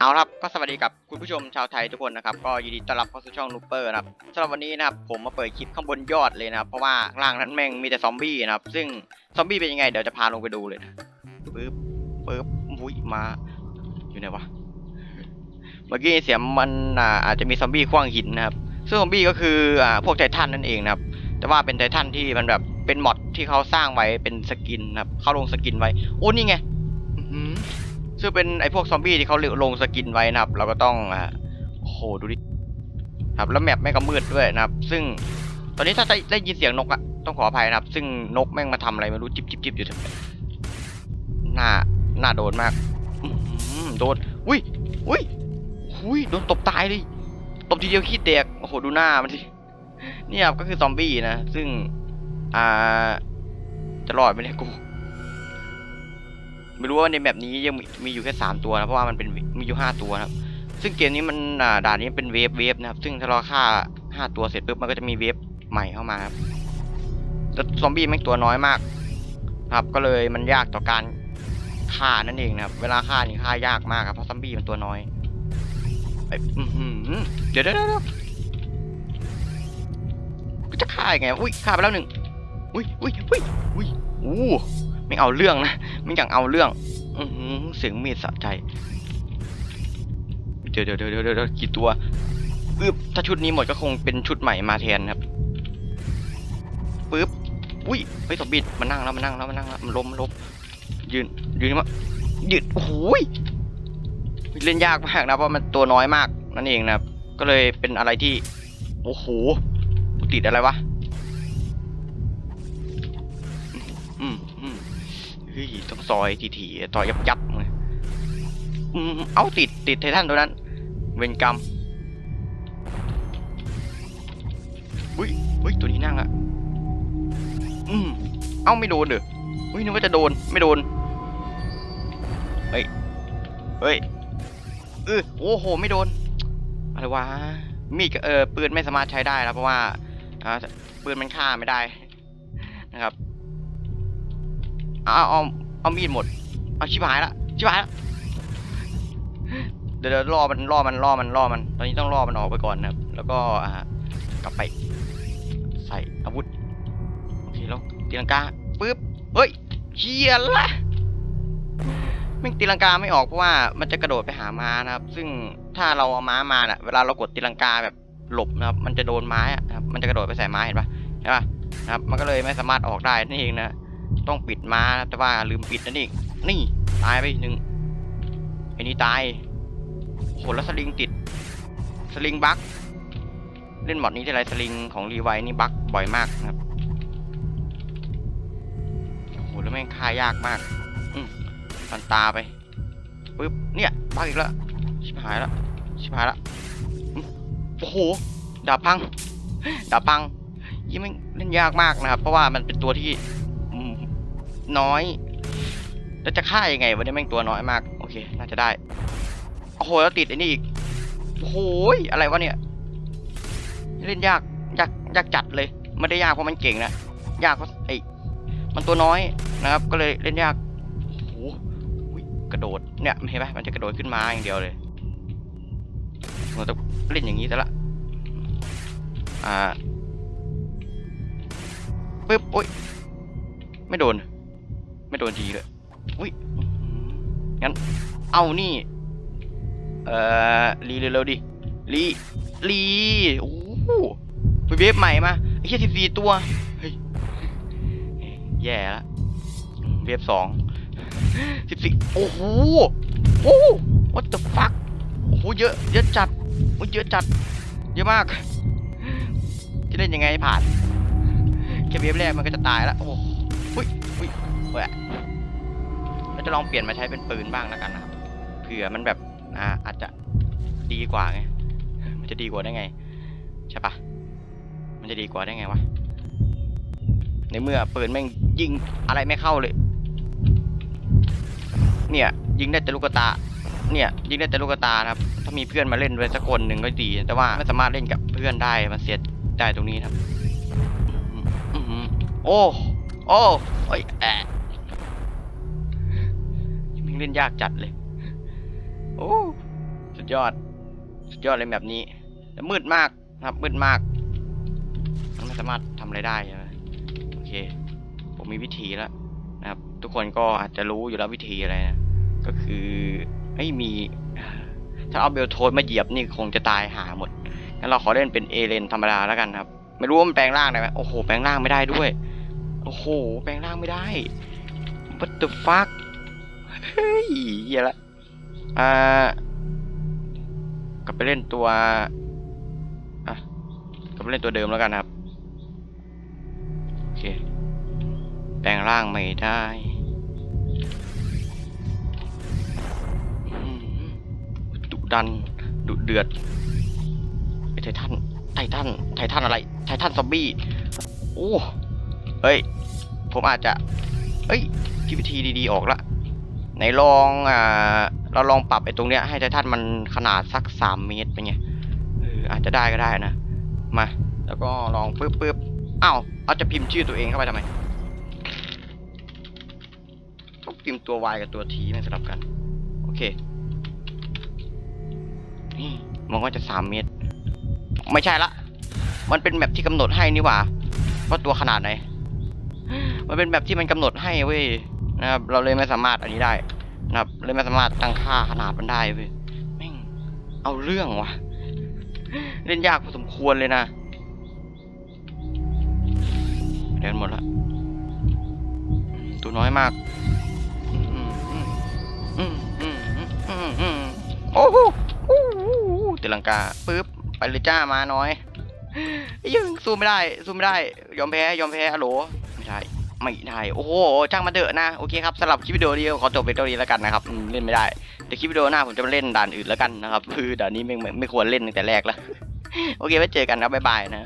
เอาครับก็สวัสดีกับคุณผู้ชมชาวไทยทุกคนนะครับก็ยินดีต้อนรับเข้าสู่ช่องนูปเปอร์นะครับสำหรับวันนี้นะครับผมมาเปิดคลิปข้างบนยอดเลยนะครับเพราะว่าล่างนั้นแม่งมีแต่ซอมบี้นะครับซึ่งซอมบี้เป็นยังไงเดี๋ยวจะพาลงไปดูเลยนะปึ๊บปึ๊บอุ้ยมาอยู่ไหนวะเมื่อกี้เสียงมันอ่าอาจจะมีซอมบี้ขว้างหินนะครับซึ่งซอมบี้ก็คืออ่าพวกไททันนั่นเองนะครับแต่ว่าเป็นไททันที่มันแบบเป็นมอดที่เขาสร้างไว้เป็นสกินนะครับเขาลงสกินไว้โอ้นี่ไง ซึ่งเป็นไอพวกซอมบี้ที่เขาลงสกินไว้นะครับ เราก็ต้องโอ้โหดูดิครับแล้วแมปแม่งก็มืดด้วยนะครับ ซึ่งตอนนี้ถ้าได้ได้ยินเสียงนกอะต้องขออภัยนะครับ ซึ่งนกแม่งมาทำอะไรไม่รู้จิบจิบจิบอยู่แถวนี้หน้าหน้าโดนมากโดนอุ้ยอุ้ยอุ้ยโดนตบตายเลยตบทีเดียวขี้แตกโอ้โหดูหน้ามันสิเนี่ยครับก็คือซอมบี้นะ ซึ่งอ่าจะรอดไหมเนี่ยกู ไม่รู้ว่าในแบบนี้ยังมีมีอยู่แค่สามตัวนะเพราะว่ามันเป็นมีอยู่ห้าตัวนะครับ ซึ่งเกมนี้มันอ่าด่านนี้เป็นเวฟเวฟนะครับ ซึ่งถ้าเราฆ่าห้าตัวเสร็จปุ๊บมันก็จะมีเวฟใหม่เข้ามาครับแล้วซอมบี้แม่งตัวน้อยมาก ครับ ก็เลยมันยากต่อการฆ่านั่นเองนะครับ เวลาฆ่านี่ฆ่ายากมากครับเพราะซอมบี้มันตัวน้อยเดี๋ยวเดี๋ยวเดี๋ยวจะฆ่ายังไง อุ้ยฆ่าไปแล้วหนึ่งอุ้ยอุ้ยอุ้ยอุ้ยอู้ ไม่เอาเรื่องนะไม่อยากเอาเรื่องอืเสียงมีดสะใจเดี๋ยวเดี๋ยวเดี๋ยวเดี๋ยวเดี๋ยวกี่ตัวปึ๊บถ้าชุดนี้หมดก็คงเป็นชุดใหม่มาแทนครับปึ๊บอุ้ยเฮ้ยสบิดมันนั่งแล้วมันนั่งแล้วมันนั่งแล้วมันล้มล้มยืนยืนมายืนโอ้โหยเล่นยากมากนะเพราะมันตัวน้อยมากนั่นเองนะครับก็เลยเป็นอะไรที่โอ้โหติดอะไรวะ เฮ้ยต้องซอยทีๆต่อยับยับๆเลยอืมเอาติดติดไททันตัวนั้น เวรกรรมอุ้ยอุ้ยตัวนี้นั่งอะอืมเอ้าไม่โดนเด้ออุ้ยนึกว่าจะโดนไม่โดนเฮ้ยเฮ้ยเออโอ้โหไม่โดนอะไรวะมีดเออปืนไม่สามารถใช้ได้แล้วเพราะว่าอ่าปืนมันฆ่าไม่ได้นะครับ เอาเอาเอามีดหมด เอาชิบหายละชิบหายละเดี๋ยวเดี๋ยวล่อมันล่อมันล่อมันล่อมัน ตอนนี้ต้องล่อมันออกไปก่อนนะครับ แล้วก็อ่ากลับไป ใส่อาวุธโอเคแล้วตีลังกาปึ๊บเฮ้ยเชียละแม่งตีลังกาไม่ออกเพราะว่ามันจะกระโดดไปหาม้านะครับ ซึ่งถ้าเราเอาม้ามาน่ะเวลาเรากดตีลังกาแบบหลบนะครับ มันจะโดนไม้อะครับ มันจะกระโดดไปใส่ไม้เห็นปะเห็นปะนะครับ มันก็เลยไม่สามารถออกได้นั่นเองนะ ต้องปิดม้าแต่ว่าลืมปิดนั่นเองนี่ ตายไปหนึ่งไอ้นี่ตายโหแล้วสลิงติด สลิงบั๊กเล่นหมดนี้ทีไรสลิงของรีไวนี่บั๊กบ่อยมากนะครับโหแล้วแม่งฆ่ายากมากอืมฟันตาไปปึ๊บเนี่ยบั๊กอีกแล้วชิบหายแล้วชิบหายแล้วโอ้โหดาบพังดาบพังยิ่งแม่งเล่นยากมากนะครับ เพราะว่ามันเป็นตัวที่ น้อย แล้วจะฆ่ายังไงวันนี้แม่งตัวน้อยมาก โอเค น่าจะได้ โอ้โห แล้วติดไอ้นี่อีก โอ้โหยอะไรวะเนี่ย เล่นยาก ยาก ยากจัดเลย ไม่ได้ยากเพราะมันเก่งนะ ยากเพราะไอ้ มันตัวน้อยนะครับ ก็เลยเล่นยาก โอ้โหอุ๊ยกระโดด เนี่ยเห็นไหมมันจะกระโดดขึ้นมาอย่างเดียวเลยเราต้องเล่นอย่างนี้ซะละ อ่าปึ๊บโอ้ยไม่โดน ไม่โดนทีเลยอุ้ยงั้น เอานี่ เอ่อรีเร็วๆดิรีรีโอ้โหไปเวฟใหม่มาไอ้เหี้ยสิบสี่ตัวเฮ้ยแย่ละเวฟสองสิบสี่โอ้โหโอ้ what the fuck โอ้โหเยอะเยอะจัดโอ้ยเยอะจัด เยอะมาก จะเล่นยังไงผ่านแค่เวฟแรกมันก็จะตายล้วโอ้โหอุ้ยอุ้ยแหวะ เราจะลองเปลี่ยนมาใช้เป็นปืนบ้างแล้วกันนะครับเผื่อมันแบบอ่าอาจจะดีกว่าไงมันจะดีกว่าได้ไงใช่ปะมันจะดีกว่าได้ไงวะในเมื่อปืนแม่งยิงอะไรไม่เข้าเลย เนี่ยยิงได้แต่ลูกตา เนี่ยยิงได้แต่ลูกตานะครับ ถ้ามีเพื่อนมาเล่นด้วยสักคนหนึ่งก็ดี แต่ว่าไม่สามารถเล่นกับเพื่อนได้มันเสียได้ตรงนี้นะครับ โอ้ โอ้โอ้ยแอะ เล่นยากจัดเลย โอ้สุดยอด สุดยอดเลยแบบนี้แต่มืดมากนะครับ มืดมาก มันไม่สามารถทำอะไรได้ใช่ไหมโอเค ผมมีวิธีแล้วนะครับ ทุกคนก็อาจจะรู้อยู่แล้ววิธีอะไรนะ ก็คือไม่มี ถ้าเอาเบลโทนมาเหยียบนี่คงจะตายหาหมด งั้นเราขอเล่นเป็นเอเลนธรรมดาแล้วกันครับ ไม่รู้ว่ามันแปลงร่างได้ไหมโอ้โห แปลงร่างไม่ได้ด้วย โอ้โห แปลงร่างไม่ได้ what the fuck เฮ้ยเหี้ยละ อ่ากลับไปเล่นตัว อะกลับไปเล่นตัวเดิมแล้วกันครับ โอเค แปลงร่างไม่ได้ดุดัน ดุเดือดไอ้ไททัน ไททัน ไททันอะไร ไททันซอมบี้ โอ้ เฮ้ย ผมอาจจะ เฮ้ยคิดวิธีดีๆออกละ ไหนลองอ่าเราลองปรับไอ้ตรงเนี้ยให้ไททันมันขนาดสักสามเมตรเป็นไงเอออาจจะได้ก็ได้นะมา แล้วก็ลองปึ๊บปึ๊บอ้าวเอาจะพิมพ์ชื่อตัวเองเข้าไปทำไมต้องพิมพ์ตัว Y กับตัว T ไม่สลับกัน โอเคมันก็จะสามเมตร ไม่ใช่ละ มันเป็นแบบที่กำหนดให้นี่หว่าว่าตัวขนาดไหน มันเป็นแบบที่มันกำหนดให้เว้ย นะครับ เราเลยไม่สามารถอันนี้ได้นะครับ เลยไม่สามารถตั้งค่าขนาดมันได้เว้ยแม่งเอาเรื่องวะเล่นยากพอสมควรเลยนะเดินหมดละตัวน้อยมากอืมอืมอืมอืมอืมอือโอ้โหโอ้โหตีลังกาปึ๊บไปเลยจ้ามาน้อยยังสู้ไม่ได้สู้ไม่ได้ ยอมแพ้ยอมแพ้อะโหล ไม่ได้ โอ้โหจ้างมาเถอะนะ โอเคครับสำหรับคลิปวิดีโอนี้ขอจบไปเท่านี้แล้วกันนะครับเล่นไม่ได้เดี๋ยวคลิปวิดีโอหน้าผมจะมาเล่นด่านอื่นแล้วกันนะครับ คือด่านนี้ไม่ไม่ควรเล่นตั้งแต่แรกแล้ว โอเคไว้เจอกันนะบบ๊ายบายนะ